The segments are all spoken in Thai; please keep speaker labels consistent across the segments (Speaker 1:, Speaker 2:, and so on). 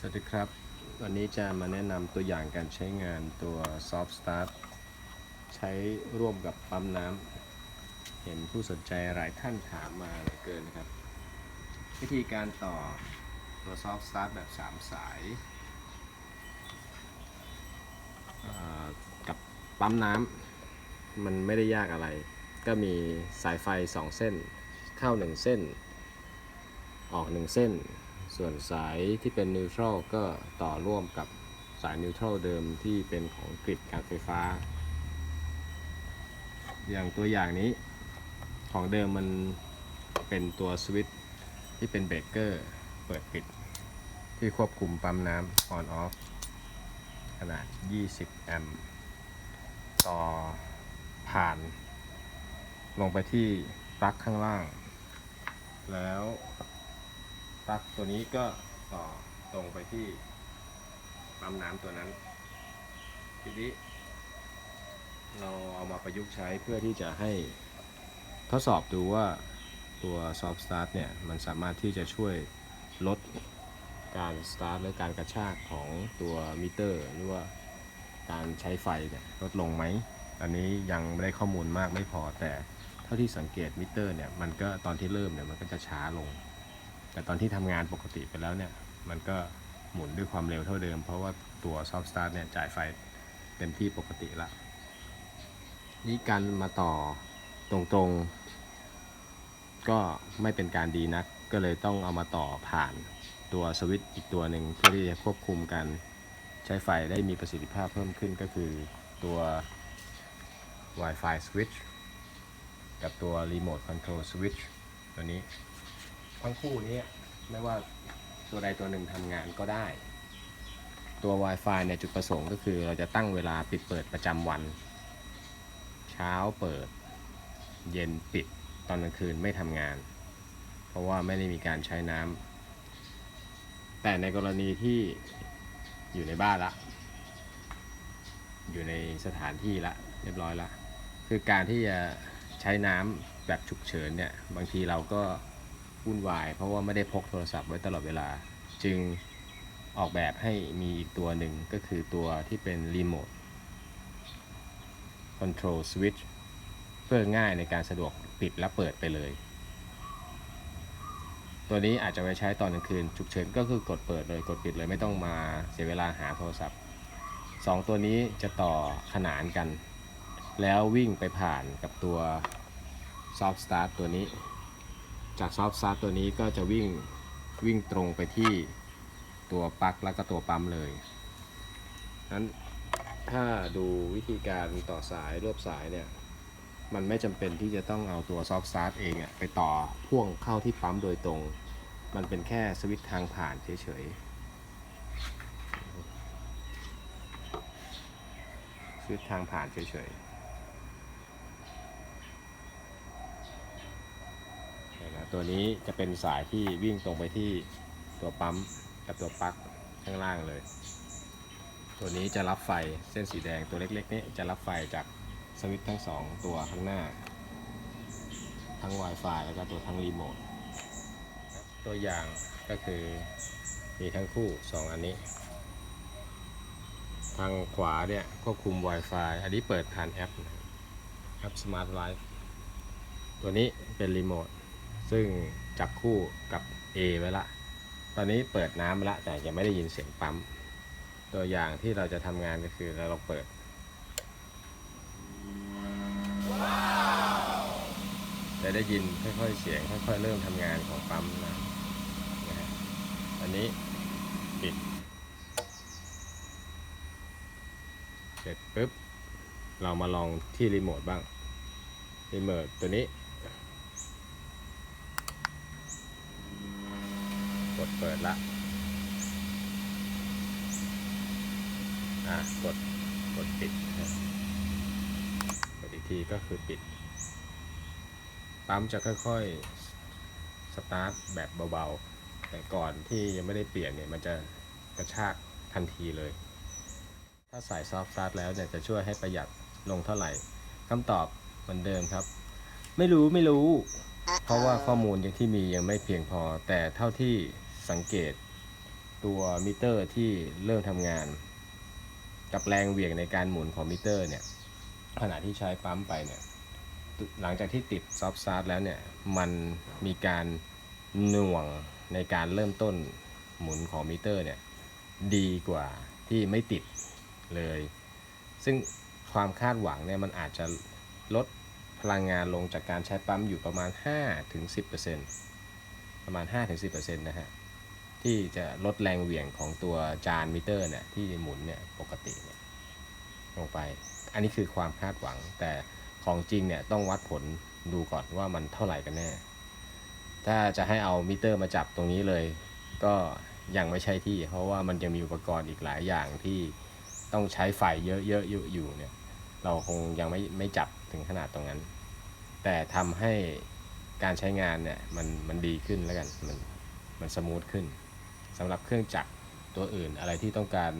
Speaker 1: สวัสดีครับ วันนี้จะมาแนะนำตัวอย่างการใช้งานตัว Soft Start ใช้ร่วมกับปั๊มน้ำเห็นผู้สนใจหลายท่านถามมาเหลือเกินนะครับ วิธีการต่อตัว Soft Start แบบ 3 สายกับปั๊มน้ำมันไม่ได้ยากอะไร ก็มีสายไฟ 2 เส้น เข้า 1 เส้น ออก 1 เส้น ส่วนสายที่เป็นนิวทรัลก็ต่อร่วมกับสายนิวทรัลเดิมที่เป็นของกริดการไฟฟ้า อย่างตัวอย่างนี้ของเดิมมันเป็นตัวสวิตช์ที่เป็นเบรกเกอร์เปิดปิด ที่ควบคุมปั๊มน้ำ on off ขนาด 20 แอมป์ต่อผ่าน ลงไปที่ปลั๊กข้างล่าง แล้ว ปลั๊กตัวนี้ก็ต่อตรงไปที่ปั๊มน้ำตัวนั้น ทีนี้ เราเอามาประยุกต์ใช้เพื่อที่จะให้ทดสอบดูว่าตัว Soft Start เนี่ย มันสามารถที่จะช่วยลดการ start และการกระชากของตัวมิเตอร์ หรือว่าการใช้ไฟเนี่ยลดลงไหม อันนี้ยังไม่ได้ข้อมูลมากไม่พอแต่เท่าที่สังเกตมิเตอร์เนี่ย มันก็ตอนที่เริ่มเนี่ย มันก็จะช้าลง แต่ตอนที่ทำงานปกติไปแล้วเนี่ย มันก็หมุนด้วยความเร็วเท่าเดิม เพราะว่าตัว Soft Start เนี่ยจ่ายไฟเต็มที่ปกติละนี่การมาต่อตรงๆ ก็ไม่เป็นการดีนัก ก็เลยต้องเอามาต่อผ่านตัวสวิตช์อีกตัวหนึ่งเพื่อที่จะควบคุมการใช้ไฟได้มีประสิทธิภาพเพิ่มขึ้นก็คือตัว Wi-Fi switch กับตัว Remote Control Switch ตัวนี้ ทั้งคู่นี้ไม่ว่าตัวใดตัวหนึ่งทำงานก็ได้ ตัว Wi-Fi เนี่ยจุดประสงค์ก็คือเราจะตั้งเวลาปิดเปิดประจำวัน เช้าเปิด เย็นปิด ตอนกลางคืนไม่ทำงาน เพราะว่าไม่ได้มีการใช้น้ำแต่ในกรณีที่อยู่ในบ้านละ อยู่ในสถานที่ละ เรียบร้อยละ คือการที่จะใช้น้ำแบบฉุกเฉินเนี่ย บางทีเราก็ วุ่นวาย เพราะว่าไม่ได้พกโทรศัพท์ไว้ตลอดเวลา จึงออกแบบให้มีอีกตัวหนึ่งก็คือตัวที่เป็นรีโมท Control Switch เพื่อง่ายในการสะดวกปิดและเปิดไปเลย ตัวนี้อาจจะไปใช้ตอนกลางคืนฉุกเฉินก็คือกดเปิดเลยกดปิดเลยไม่ต้องมาเสียเวลาหาโทรศัพท์สองตัวนี้จะต่อขนานกัน แล้ววิ่งไปผ่านกับตัว Soft Start ตัวนี้ จาก Soft Start ตัวนี้ก็จะวิ่งวิ่งตรงไปที่ตัวปลั๊กแล้วก็ตัวปั๊มเลยนั้นถ้าดูวิธีการต่อสายรวบสายเนี่ย มันไม่จำเป็นที่จะต้องเอาตัวซอฟต์สตาร์เองอะไปต่อพ่วงเข้าที่ปั๊มโดยตรง มันเป็นแค่สวิตช์ทางผ่านเฉยๆสวิตช์ทางผ่านเฉยๆเห็นไหม ตัวนี้จะเป็นสายที่วิ่งตรงไปที่ตัวปั๊มกับตัวปลั๊กข้างล่างเลย ตัวนี้จะรับไฟเส้นสีแดงตัวเล็กๆนี้จะรับไฟจากสวิตช์ทั้งสองตัวข้างหน้า ทั้ง Wi-Fi แล้วก็ตัวทั้งรีโมทตัวอย่างก็คือมีทั้งคู่ 2 อันนี้ ทางขวาเนี่ยควบคุม Wi-Fi อันนี้เปิดผ่านแอปแอป Smart Life ตัวนี้เป็นรีโมท ซึ่งจับคู่กับ A ไว้ละ ตอนนี้เปิดน้ำไปละแต่ยังไม่ได้ยินเสียงปั๊ม ตัวอย่างที่เราจะทำงานก็คือเราลองเปิด จะได้ยินค่อยๆเสียงค่อยๆเริ่มทำงานของปั๊มนะนะฮะอันนี้ปิด เสร็จปุ๊บ เรามาลองที่รีโมทบ้างรีโมทตัวนี้ กดเปิดละอะกดกดปิดนะกดอีกทีก็คือปิด ปั๊มจะค่อยๆ สตาร์ทแบบเบาๆ แต่ก่อนที่ยังไม่ได้เปลี่ยนเนี่ยมันจะกระชากทันทีเลย ถ้าใส่ซอฟต์สตาร์ทแล้วเนี่ยจะช่วยให้ประหยัดลงเท่าไหร่คำตอบเหมือนเดิมครับ ไม่รู้ไม่รู้ เพราะว่าข้อมูลยังที่มียังไม่เพียงพอแต่เท่าที่ สังเกตตัวมิเตอร์ที่เริ่มทำงาน กับแรงเหวี่ยงในการหมุนของมิเตอร์เนี่ยขณะที่ใช้ปั๊มไปเนี่ยหลังจากที่ติดซอฟต์ซาร์ทแล้วเนี่ยมันมีการหน่วงในการเริ่มต้นหมุนของมิเตอร์เนี่ยดีกว่าที่ไม่ติดเลย ซึ่งความคาดหวังเนี่ยมันอาจจะลดพลังงานลงจากการใช้ปั๊มอยู่ประมาณ 5-10%ประมาณ 5-10%นะฮะ ที่จะลดแรงเหวี่ยงของตัวจานมิเตอร์เนี่ยที่หมุนเนี่ยปกติเนี่ยลงไป อันนี้คือความคาดหวัง แต่ของจริงเนี่ยต้องวัดผลดูก่อนว่ามันเท่าไหร่กันแน่ ถ้าจะให้เอามิเตอร์มาจับตรงนี้เลย ก็ยังไม่ใช่ที่ เพราะว่ามันยังมีอุปกรณ์อีกหลายอย่างที่ต้องใช้ไฟเยอะๆอยู่อยู่เนี่ย เราคงยังไม่ไม่จับถึงขนาดตรงนั้น แต่ทำให้การใช้งานเนี่ยมันมันดีขึ้นแล้วกัน มันมันสมูทขึ้น สำหรับเครื่องจักรตัวอื่น อะไรที่ต้องการ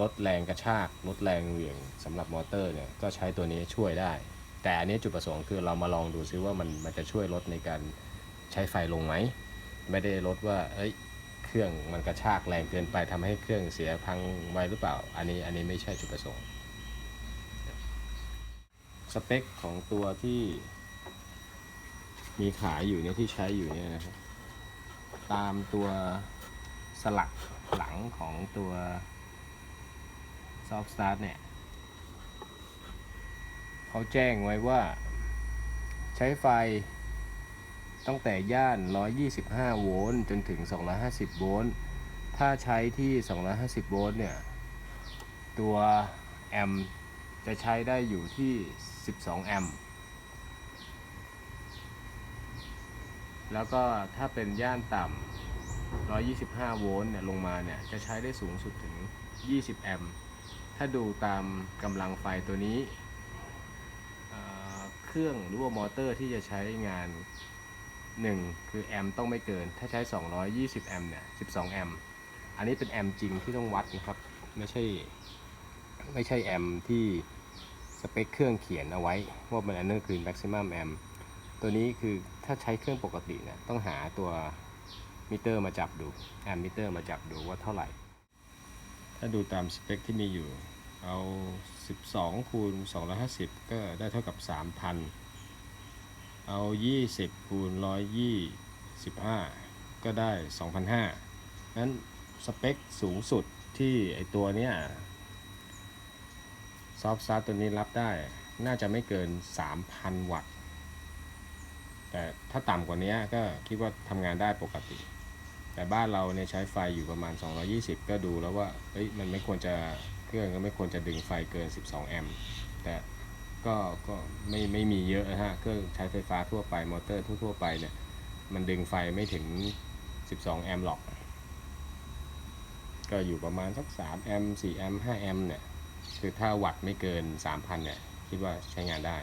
Speaker 1: ลดแรงกระชากลดแรงเหวี่ยงสำหรับมอเตอร์เนี่ยก็ใช้ตัวนี้ช่วยได้ แต่อันนี้จุดประสงค์คือเรามาลองดูซิว่ามันมันจะช่วยลดในการใช้ไฟลงไหมไม่ได้ลดว่าเอ้ยเครื่องมันกระชากแรงเกินไปทำให้เครื่องเสียพังไวหรือเปล่า อันนี้อันนี้ไม่ใช่จุดประสงค์ สเปคของตัวที่มีขายอยู่เนี่ยที่ใช้อยู่เนี่ยนะครับตามตัว ลักหลังของตัว Soft Start เนี่ยเขาแจ้งไว้ว่าใช้ไฟตั้งแต่ย่าน 125 โวลต์จนถึง 250 โวลต์ ถ้าใช้ที่ 250 โวลต์เนี่ย ตัวแอมป์จะใช้ได้อยู่ที่ 12 แอมป์ แล้วก็ถ้าเป็นย่านต่ำ 125 โวลต์เนี่ยลงมาเนี่ยจะใช้ได้สูงสุดถึง 20 แอมป์ ถ้าดูตามกำลังไฟตัวนี้เเครื่องหรือว่ามอเตอร์ที่จะใช้งาน 1 คือแอมป์ต้องไม่เกิน ถ้าใช้ 220 แอมป์เนี่ย 12 แอมป์ อันนี้เป็นแอมป์จริงที่ต้องวัดนะครับ ไม่ใช่ไม่ใช่แอมป์ที่สเปคเครื่องเขียนเอาไว้ ว่ามันอันนั้นคือ maximum amp ตัวนี้คือถ้าใช้เครื่องปกติเนี่ยต้องหาตัว มิเตอร์มาจับดูแอมมิเตอร์มาจับดูว่าเท่าไหร่ ถ้าดูตามสเปคที่มีอยู่ เอา 12 คูณ 250 ก็ได้เท่ากับ 3,000 เอา 20 คูณ 125 ก็ได้ 2,500นั้นสเปคสูงสุดที่ไอตัวเนี้ยซอฟต์ซาร์ตัวนี้รับได้น่าจะไม่เกิน 3,000 วัตต์ แต่ถ้าต่ำกว่านี้ก็คิดว่าทำงานได้ปกติ แต่บ้านเราเนี่ยใช้ไฟอยู่ประมาณ 220 ก็ดูแล้วว่าเฮ้ยมันไม่ควรจะเครื่องก็ไม่ควรจะดึงไฟเกิน 12 แอมป์แต่ก็ก็ไม่ไม่มีเยอะนะฮะเครื่องใช้ไฟฟ้าทั่วไปมอเตอร์ทั่วๆไปเนี่ยมันดึงไฟไม่ถึง 12 แอมป์หรอก ก็อยู่ประมาณสัก 3 แอมป์4แอมป์5แอมป์เนี่ยคือถ้าวัตต์ไม่เกิน 3,000เนี่ยคิดว่าใช้งานได้